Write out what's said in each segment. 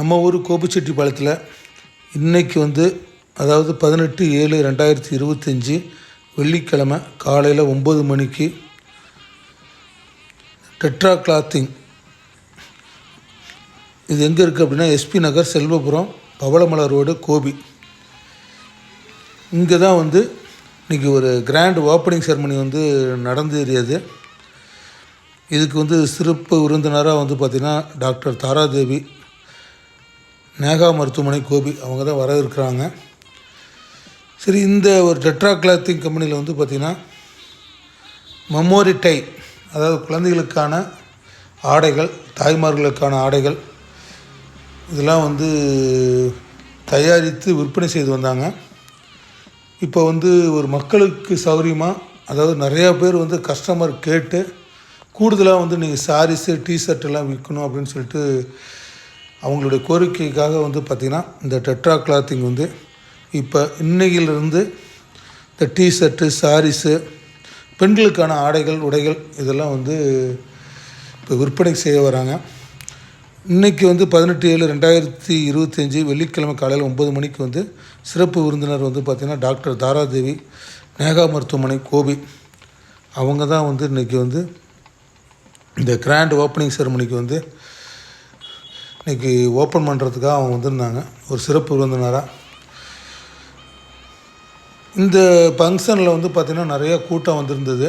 நம்ம ஊர் கோபிச்செட்டிப்பாளையத்தில் இன்னைக்கு வந்து அதாவது பதினெட்டு ஏழு ரெண்டாயிரத்தி இருபத்தஞ்சி வெள்ளிக்கிழமை காலையில் ஒம்பது மணிக்கு டெட்ரா கிளாத்திங். இது எங்கே இருக்குது அப்படின்னா எஸ்பி நகர் செல்வபுரம் பவளமலை ரோடு கோபி. இங்கே தான் வந்து இன்றைக்கி ஒரு கிராண்ட் ஓப்பனிங் செரமனி வந்து நடந்தேறியது. இதுக்கு வந்து சிறப்பு விருந்தினராக வந்து பார்த்திங்கன்னா டாக்டர் தாராதேவி நேகா மருத்துவமனை கோபி அவங்க தான் வர இருக்கிறாங்க சரி இந்த ஒரு டெட்ரா கிளாத்திங் கம்பெனியில் வந்து பார்த்திங்கன்னா மெமோரி டை அதாவது குழந்தைகளுக்கான ஆடைகள் தாய்மார்களுக்கான ஆடைகள் இதெல்லாம் வந்து தயாரித்து விற்பனை செய்து வந்தாங்க. இப்போ வந்து ஒரு மக்களுக்கு சௌகரியமாக அதாவது நிறையா பேர் வந்து கஸ்டமர் கேட்டு கூடுதலாக வந்து நீங்கள் சாரீஸு டிஷர்ட் எல்லாம் விற்கணும் அப்படின்னு சொல்லிட்டு அவங்களுடைய கோரிக்கைக்காக வந்து பார்த்திங்கன்னா இந்த டெட்ரா கிளாத்திங் வந்து இப்போ இன்னையிலிருந்து இந்த டிஷர்ட்டு சாரீஸு பெண்களுக்கான ஆடைகள் உடைகள் இதெல்லாம் வந்து இப்போ விற்பனை செய்ய வராங்க. இன்றைக்கி வந்து பதினெட்டு ஏழு ரெண்டாயிரத்தி இருபத்தஞ்சி வெள்ளிக்கிழமை காலையில் ஒம்பது மணிக்கு வந்து சிறப்பு விருந்தினர் வந்து பார்த்திங்கன்னா டாக்டர் தாராதேவி நேகா மருத்துவமனை கோபி. அவங்க தான் வந்து இன்றைக்கி வந்து இந்த கிராண்ட் ஓப்பனிங் செரமனிக்கு வந்து இன்றைக்கி ஓப்பன் பண்ணுறதுக்காக அவங்க வந்திருந்தாங்க. ஒரு சிறப்பு விருந்தினராக இந்த ஃபங்க்ஷனில் வந்து பார்த்திங்கன்னா நிறையா கூட்டம் வந்திருந்தது.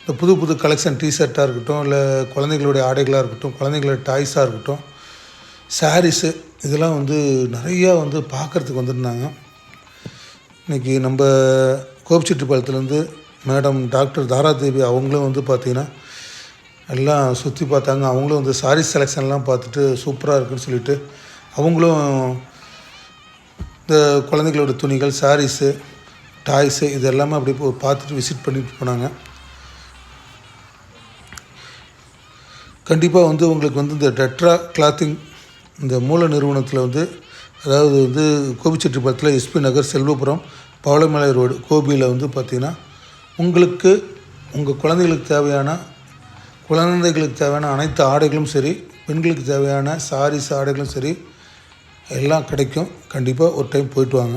இந்த புது புது கலெக்ஷன் டிஷர்ட்டாக இருக்கட்டும் இல்லை குழந்தைங்களுடைய ஆடைகளாக இருக்கட்டும் குழந்தைங்களோட டாய்ஸாக இருக்கட்டும் சாரீஸு இதெல்லாம் வந்து நிறையா வந்து பார்க்குறதுக்கு வந்திருந்தாங்க. இன்றைக்கி நம்ம கோபிச்செட்டிப்பாளையத்துலேருந்து மேடம் டாக்டர் தாராதேவி அவங்களும் வந்து பார்த்திங்கன்னா எல்லாம் சுற்றி பார்த்தாங்க. அவங்களும் வந்து சாரீ செலெக்ஷன்லாம் பார்த்துட்டு சூப்பராக இருக்குன்னு சொல்லிட்டு அவங்களும் இந்த குழந்தைகளோட துணிகள் சாரீஸு டாய்ஸு இது எல்லாமே அப்படி பார்த்துட்டு விசிட் பண்ணிட்டு போனாங்க. கண்டிப்பாக வந்து உங்களுக்கு வந்து இந்த டெட்ரா கிளாத்திங் இந்த மூல நிறுவனத்தில் வந்து அதாவது வந்து கோபிச்செட்டிப்பாளத்தில் எஸ்பி நகர் செல்வபுரம் பவளமலை ரோடு கோபியில் வந்து பார்த்திங்கன்னா உங்களுக்கு உங்கள் குழந்தைகளுக்கு தேவையான குழந்தைகளுக்கு தேவையான அனைத்து ஆடைகளும் சரி பெண்களுக்கு தேவையான சாரீஸ் ஆடைகளும் சரி எல்லாம் கிடைக்கும். கண்டிப்பாக ஒரு டைம் போயிட்டு வாங்க.